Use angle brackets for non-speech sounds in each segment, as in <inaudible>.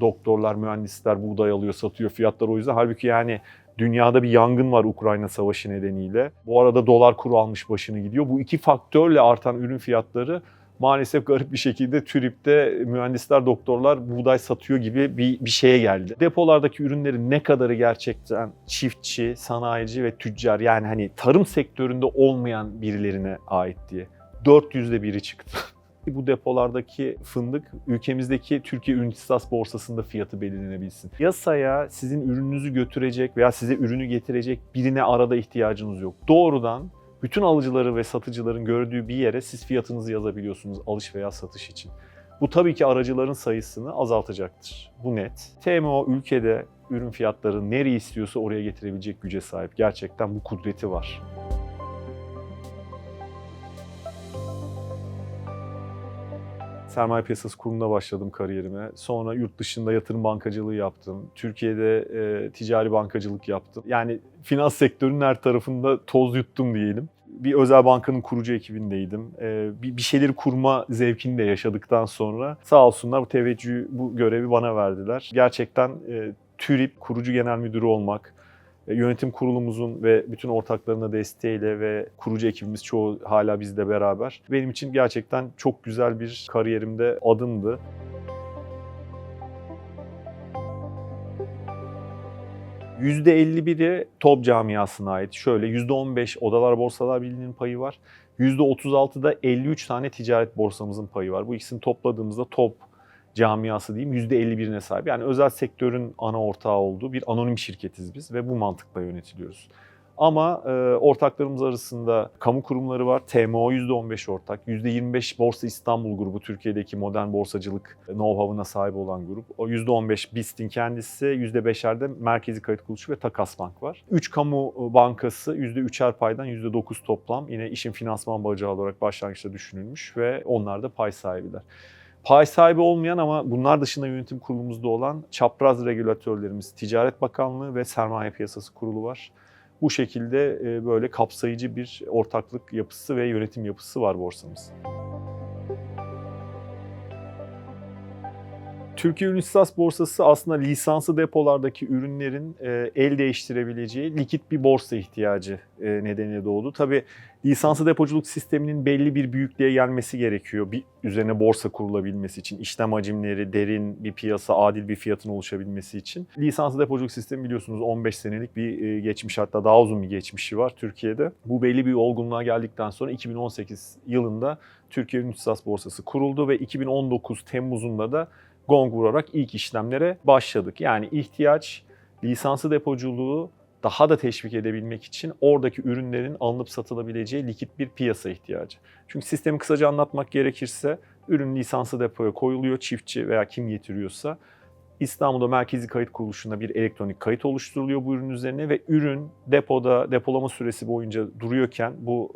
Doktorlar, mühendisler buğday alıyor, satıyor fiyatlar o yüzden. Halbuki yani dünyada bir yangın var Ukrayna Savaşı nedeniyle. Bu arada dolar kuru almış başını gidiyor. Bu iki faktörle artan ürün fiyatları maalesef garip bir şekilde TÜRİP'te mühendisler, doktorlar buğday satıyor gibi bir, bir şeye geldi. Depolardaki ürünlerin ne kadarı gerçekten çiftçi, sanayici ve tüccar yani hani tarım sektöründe olmayan birilerine ait diye. 400'de biri çıktı. <laughs> bu depolardaki fındık ülkemizdeki Türkiye Ürün İhtisas Borsası'nda fiyatı belirlenebilsin. Yasaya sizin ürününüzü götürecek veya size ürünü getirecek birine arada ihtiyacınız yok. Doğrudan bütün alıcıları ve satıcıların gördüğü bir yere siz fiyatınızı yazabiliyorsunuz alış veya satış için. Bu tabii ki aracıların sayısını azaltacaktır. Bu net. TMO ülkede ürün fiyatları nereyi istiyorsa oraya getirebilecek güce sahip. Gerçekten bu kudreti var. Sermaye Piyasası Kurumu'nda başladım kariyerime. Sonra yurt dışında yatırım bankacılığı yaptım. Türkiye'de e, ticari bankacılık yaptım. Yani finans sektörünün her tarafında toz yuttum diyelim. Bir özel bankanın kurucu ekibindeydim. E, bir, bir şeyleri kurma zevkini de yaşadıktan sonra sağ olsunlar bu teveccühü, bu görevi bana verdiler. Gerçekten e, TÜRİP kurucu genel müdürü olmak, yönetim kurulumuzun ve bütün ortaklarına desteğiyle ve kurucu ekibimiz çoğu hala bizle beraber. Benim için gerçekten çok güzel bir kariyerimde adımdı. %51'i top camiasına ait. Şöyle %15 Odalar Borsalar Birliği'nin payı var. %36'da 53 tane ticaret borsamızın payı var. Bu ikisini topladığımızda top camiası diyeyim %51'ine sahip. Yani özel sektörün ana ortağı olduğu bir anonim şirketiz biz ve bu mantıkla yönetiliyoruz. Ama e, ortaklarımız arasında kamu kurumları var. TMO %15 ortak. %25 Borsa İstanbul grubu Türkiye'deki modern borsacılık know-how'ına sahip olan grup. O %15 BIST'in kendisi, %5'lerde Merkezi Kayıt Kuruluşu ve Takas Bank var. 3 kamu bankası %3'er paydan %9 toplam. Yine işin finansman bacağı olarak başlangıçta düşünülmüş ve onlar da pay sahibiler pay sahibi olmayan ama bunlar dışında yönetim kurulumuzda olan çapraz regülatörlerimiz Ticaret Bakanlığı ve Sermaye Piyasası Kurulu var. Bu şekilde e, böyle kapsayıcı bir ortaklık yapısı ve yönetim yapısı var borsamız. Türkiye Ürün İhtisas Borsası aslında lisanslı depolardaki ürünlerin e, el değiştirebileceği likit bir borsa ihtiyacı e, nedeniyle doğdu. Tabii lisanslı depoculuk sisteminin belli bir büyüklüğe gelmesi gerekiyor. Bir üzerine borsa kurulabilmesi için, işlem hacimleri, derin bir piyasa, adil bir fiyatın oluşabilmesi için. Lisanslı depoculuk sistemi biliyorsunuz 15 senelik bir e, geçmiş hatta daha uzun bir geçmişi var Türkiye'de. Bu belli bir olgunluğa geldikten sonra 2018 yılında Türkiye Ürün İhtisas Borsası kuruldu ve 2019 Temmuz'unda da gong vurarak ilk işlemlere başladık. Yani ihtiyaç lisanslı depoculuğu daha da teşvik edebilmek için oradaki ürünlerin alınıp satılabileceği likit bir piyasa ihtiyacı. Çünkü sistemi kısaca anlatmak gerekirse ürün lisanslı depoya koyuluyor çiftçi veya kim getiriyorsa. İstanbul'da Merkezi Kayıt Kuruluşu'nda bir elektronik kayıt oluşturuluyor bu ürün üzerine ve ürün depoda depolama süresi boyunca duruyorken bu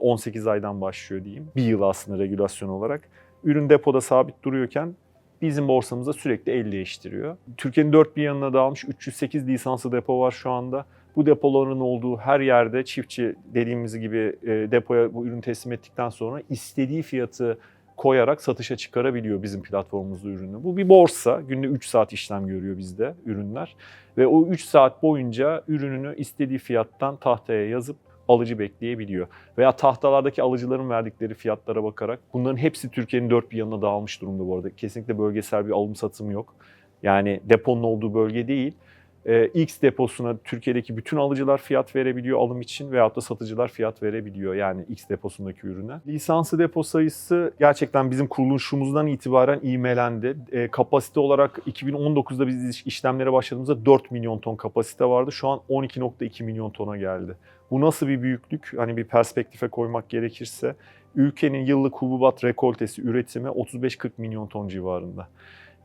18 aydan başlıyor diyeyim. Bir yıl aslında regülasyon olarak. Ürün depoda sabit duruyorken bizim borsamızda sürekli el değiştiriyor. Türkiye'nin dört bir yanına dağılmış 308 lisanslı depo var şu anda. Bu depoların olduğu her yerde çiftçi dediğimiz gibi e, depoya bu ürünü teslim ettikten sonra istediği fiyatı koyarak satışa çıkarabiliyor bizim platformumuzda ürünü. Bu bir borsa. Günde 3 saat işlem görüyor bizde ürünler. Ve o 3 saat boyunca ürününü istediği fiyattan tahtaya yazıp alıcı bekleyebiliyor. Veya tahtalardaki alıcıların verdikleri fiyatlara bakarak bunların hepsi Türkiye'nin dört bir yanına dağılmış durumda bu arada. Kesinlikle bölgesel bir alım satım yok. Yani deponun olduğu bölge değil. Ee, X deposuna Türkiye'deki bütün alıcılar fiyat verebiliyor alım için veyahut da satıcılar fiyat verebiliyor yani X deposundaki ürüne. Lisanslı depo sayısı gerçekten bizim kuruluşumuzdan itibaren ivmelendi. E, kapasite olarak 2019'da biz işlemlere başladığımızda 4 milyon ton kapasite vardı. Şu an 12.2 milyon tona geldi. Bu nasıl bir büyüklük? Hani bir perspektife koymak gerekirse ülkenin yıllık hububat rekoltesi üretimi 35-40 milyon ton civarında.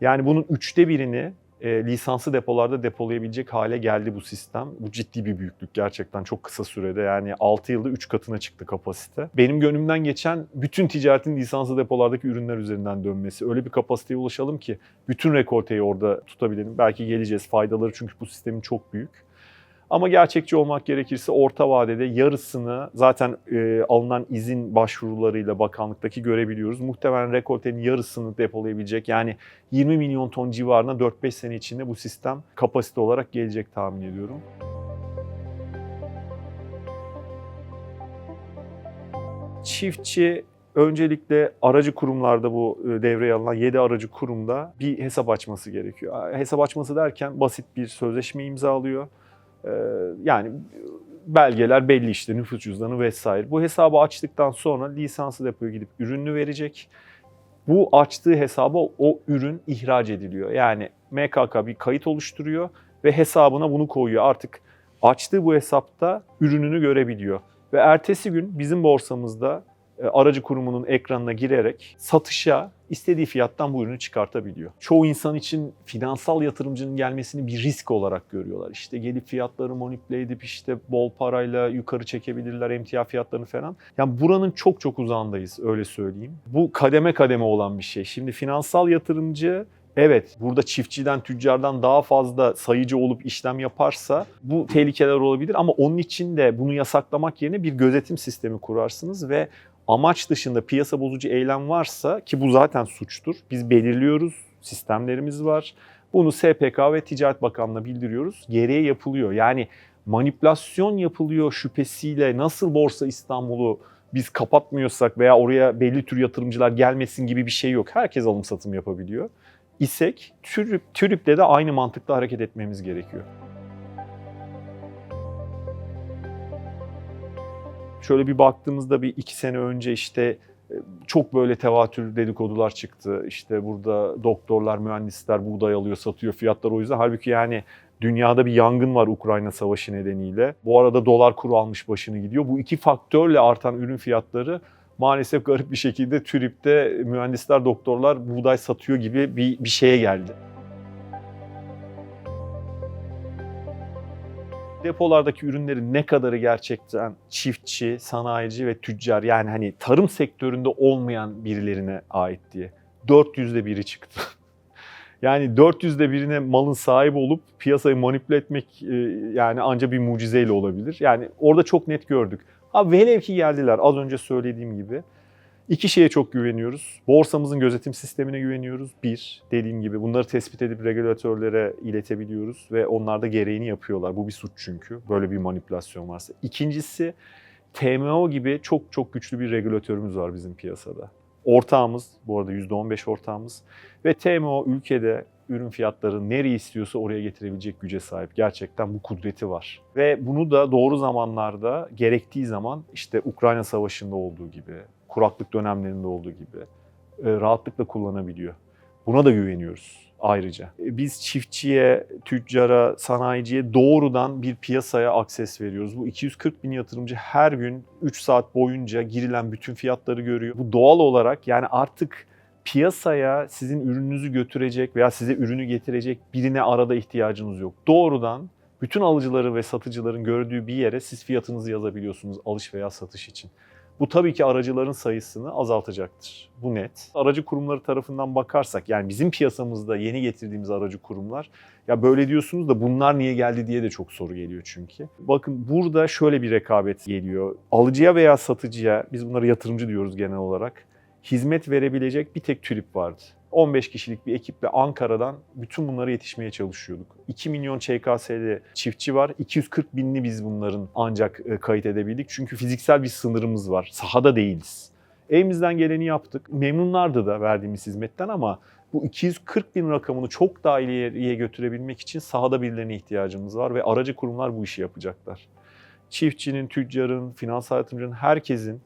Yani bunun üçte birini e, lisanslı depolarda depolayabilecek hale geldi bu sistem. Bu ciddi bir büyüklük gerçekten çok kısa sürede yani 6 yılda 3 katına çıktı kapasite. Benim gönlümden geçen bütün ticaretin lisanslı depolardaki ürünler üzerinden dönmesi. Öyle bir kapasiteye ulaşalım ki bütün rekolteyi orada tutabilelim. Belki geleceğiz faydaları çünkü bu sistemin çok büyük. Ama gerçekçi olmak gerekirse orta vadede yarısını zaten e, alınan izin başvurularıyla bakanlıktaki görebiliyoruz. Muhtemelen rekoltenin yarısını depolayabilecek yani 20 milyon ton civarına 4-5 sene içinde bu sistem kapasite olarak gelecek tahmin ediyorum. Çiftçi öncelikle aracı kurumlarda bu e, devreye alınan 7 aracı kurumda bir hesap açması gerekiyor. Hesap açması derken basit bir sözleşme imzalıyor. Ee, Yani belgeler belli işte nüfus cüzdanı vesaire. Bu hesabı açtıktan sonra lisanslı depoya gidip ürününü verecek. Bu açtığı hesaba o ürün ihraç ediliyor. Yani MKK bir kayıt oluşturuyor ve hesabına bunu koyuyor. Artık açtığı bu hesapta ürününü görebiliyor. Ve ertesi gün bizim borsamızda aracı kurumunun ekranına girerek satışa istediği fiyattan bu ürünü çıkartabiliyor. Çoğu insan için finansal yatırımcının gelmesini bir risk olarak görüyorlar. İşte gelip fiyatları manipüle edip işte bol parayla yukarı çekebilirler emtia fiyatlarını falan. Yani buranın çok çok uzağındayız öyle söyleyeyim. Bu kademe kademe olan bir şey. Şimdi finansal yatırımcı Evet, burada çiftçiden, tüccardan daha fazla sayıcı olup işlem yaparsa bu tehlikeler olabilir ama onun için de bunu yasaklamak yerine bir gözetim sistemi kurarsınız ve amaç dışında piyasa bozucu eylem varsa ki bu zaten suçtur. Biz belirliyoruz, sistemlerimiz var. Bunu SPK ve Ticaret Bakanlığı'na bildiriyoruz. Gereği yapılıyor. Yani manipülasyon yapılıyor şüphesiyle nasıl Borsa İstanbul'u biz kapatmıyorsak veya oraya belli tür yatırımcılar gelmesin gibi bir şey yok. Herkes alım satım yapabiliyor. İsek TÜRÜP, TÜRÜP'le de aynı mantıkla hareket etmemiz gerekiyor. Şöyle bir baktığımızda bir iki sene önce işte e, çok böyle tevatür dedikodular çıktı. İşte burada doktorlar, mühendisler buğday alıyor, satıyor fiyatlar o yüzden. Halbuki yani dünyada bir yangın var Ukrayna savaşı nedeniyle. Bu arada dolar kuru almış başını gidiyor. Bu iki faktörle artan ürün fiyatları maalesef garip bir şekilde TÜRİP'te mühendisler, doktorlar buğday satıyor gibi bir, bir şeye geldi. Depolardaki ürünlerin ne kadarı gerçekten çiftçi, sanayici ve tüccar yani hani tarım sektöründe olmayan birilerine ait diye. 400'de biri çıktı. <laughs> Yani 400'de birine malın sahibi olup piyasayı manipüle etmek e, yani ancak bir mucizeyle olabilir. Yani orada çok net gördük. Ha velev ki geldiler az önce söylediğim gibi. İki şeye çok güveniyoruz. Borsamızın gözetim sistemine güveniyoruz. Bir, dediğim gibi bunları tespit edip regülatörlere iletebiliyoruz ve onlar da gereğini yapıyorlar. Bu bir suç çünkü. Böyle bir manipülasyon varsa. İkincisi, TMO gibi çok çok güçlü bir regülatörümüz var bizim piyasada. Ortağımız, bu arada %15 ortağımız ve TMO ülkede ürün fiyatları nereye istiyorsa oraya getirebilecek güce sahip. Gerçekten bu kudreti var. Ve bunu da doğru zamanlarda gerektiği zaman işte Ukrayna Savaşı'nda olduğu gibi, kuraklık dönemlerinde olduğu gibi e, rahatlıkla kullanabiliyor. Buna da güveniyoruz ayrıca. E, Biz çiftçiye, tüccara, sanayiciye doğrudan bir piyasaya akses veriyoruz. Bu 240 bin yatırımcı her gün 3 saat boyunca girilen bütün fiyatları görüyor. Bu doğal olarak yani artık piyasaya sizin ürününüzü götürecek veya size ürünü getirecek birine arada ihtiyacınız yok. Doğrudan bütün alıcıları ve satıcıların gördüğü bir yere siz fiyatınızı yazabiliyorsunuz alış veya satış için. Bu tabii ki aracıların sayısını azaltacaktır. Bu net. Aracı kurumları tarafından bakarsak yani bizim piyasamızda yeni getirdiğimiz aracı kurumlar ya böyle diyorsunuz da bunlar niye geldi diye de çok soru geliyor çünkü. Bakın burada şöyle bir rekabet geliyor. Alıcıya veya satıcıya biz bunlara yatırımcı diyoruz genel olarak hizmet verebilecek bir tek TÜRİP vardı. 15 kişilik bir ekiple Ankara'dan bütün bunlara yetişmeye çalışıyorduk. 2 milyon ÇKS'li çiftçi var. 240 binli biz bunların ancak e, kayıt edebildik. Çünkü fiziksel bir sınırımız var. Sahada değiliz. Elimizden geleni yaptık. Memnunlardı da verdiğimiz hizmetten ama bu 240 bin rakamını çok daha ileriye götürebilmek için sahada birilerine ihtiyacımız var ve aracı kurumlar bu işi yapacaklar. Çiftçinin, tüccarın, finansal yatırımcının, herkesin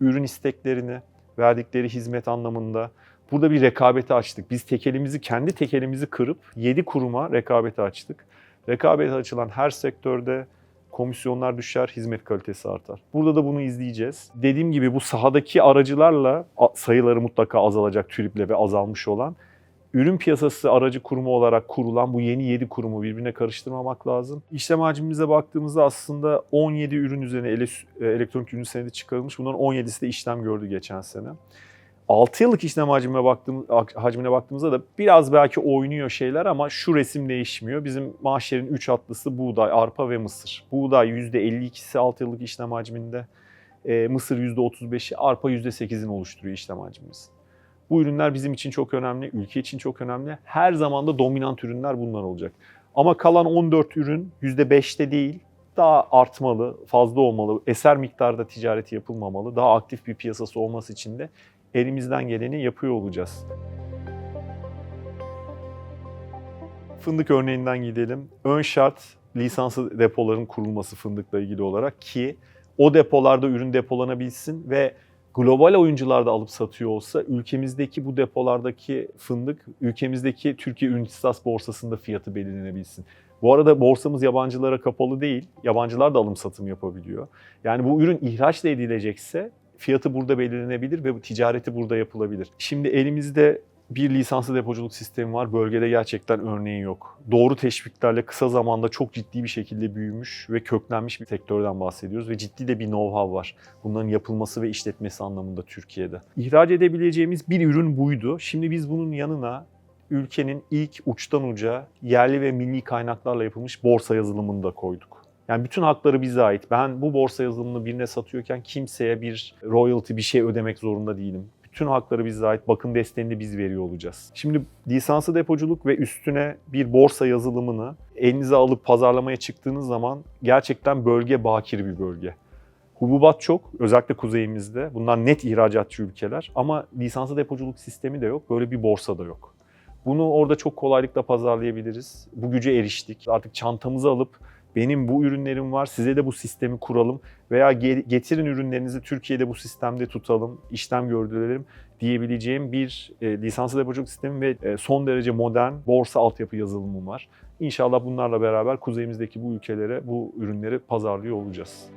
ürün isteklerini, verdikleri hizmet anlamında burada bir rekabeti açtık. Biz tekelimizi, kendi tekelimizi kırıp 7 kuruma rekabeti açtık. Rekabeti açılan her sektörde komisyonlar düşer, hizmet kalitesi artar. Burada da bunu izleyeceğiz. Dediğim gibi bu sahadaki aracılarla sayıları mutlaka azalacak TÜRİP'le ve azalmış olan ürün piyasası aracı kurumu olarak kurulan bu yeni 7 kurumu birbirine karıştırmamak lazım. İşlem hacmimize baktığımızda aslında 17 ürün üzerine ele, elektronik ürün senedi çıkarılmış. Bunların 17'si de işlem gördü geçen sene. 6 yıllık işlem hacmine, baktığım, hacmine baktığımızda da biraz belki oynuyor şeyler ama şu resim değişmiyor. Bizim mahşerin 3 atlısı buğday, arpa ve mısır. Buğday %52'si 6 yıllık işlem hacminde, e, mısır %35'i, arpa %8'ini oluşturuyor işlem hacmimiz. Bu ürünler bizim için çok önemli, ülke için çok önemli. Her zaman da dominant ürünler bunlar olacak. Ama kalan 14 ürün %5'te değil, daha artmalı, fazla olmalı, eser miktarda ticareti yapılmamalı, daha aktif bir piyasası olması için de elimizden geleni yapıyor olacağız. Fındık örneğinden gidelim. Ön şart lisanslı depoların kurulması fındıkla ilgili olarak ki o depolarda ürün depolanabilsin ve global oyuncular da alıp satıyor olsa ülkemizdeki bu depolardaki fındık ülkemizdeki Türkiye Ürün İstas Borsası'nda fiyatı belirlenebilsin. Bu arada borsamız yabancılara kapalı değil. Yabancılar da alım satım yapabiliyor. Yani bu ürün ihraç da edilecekse fiyatı burada belirlenebilir ve ticareti burada yapılabilir. Şimdi elimizde bir lisanslı depoculuk sistemi var. Bölgede gerçekten örneği yok. Doğru teşviklerle kısa zamanda çok ciddi bir şekilde büyümüş ve köklenmiş bir sektörden bahsediyoruz ve ciddi de bir know-how var. Bunların yapılması ve işletmesi anlamında Türkiye'de. İhraç edebileceğimiz bir ürün buydu. Şimdi biz bunun yanına ülkenin ilk uçtan uca yerli ve milli kaynaklarla yapılmış borsa yazılımını da koyduk. Yani bütün hakları bize ait. Ben bu borsa yazılımını birine satıyorken kimseye bir royalty bir şey ödemek zorunda değilim. Bütün hakları bize ait. Bakım desteğini de biz veriyor olacağız. Şimdi lisanslı depoculuk ve üstüne bir borsa yazılımını elinize alıp pazarlamaya çıktığınız zaman gerçekten bölge bakir bir bölge. Hububat çok, özellikle kuzeyimizde. Bunlar net ihracatçı ülkeler ama lisanslı depoculuk sistemi de yok, böyle bir borsa da yok. Bunu orada çok kolaylıkla pazarlayabiliriz. Bu güce eriştik. Artık çantamızı alıp benim bu ürünlerim var, size de bu sistemi kuralım veya ge- getirin ürünlerinizi Türkiye'de bu sistemde tutalım, işlem gördürelim diyebileceğim bir e, lisanslı depoculuk sistemi ve e, son derece modern borsa altyapı yazılımım var. İnşallah bunlarla beraber kuzeyimizdeki bu ülkelere bu ürünleri pazarlıyor olacağız.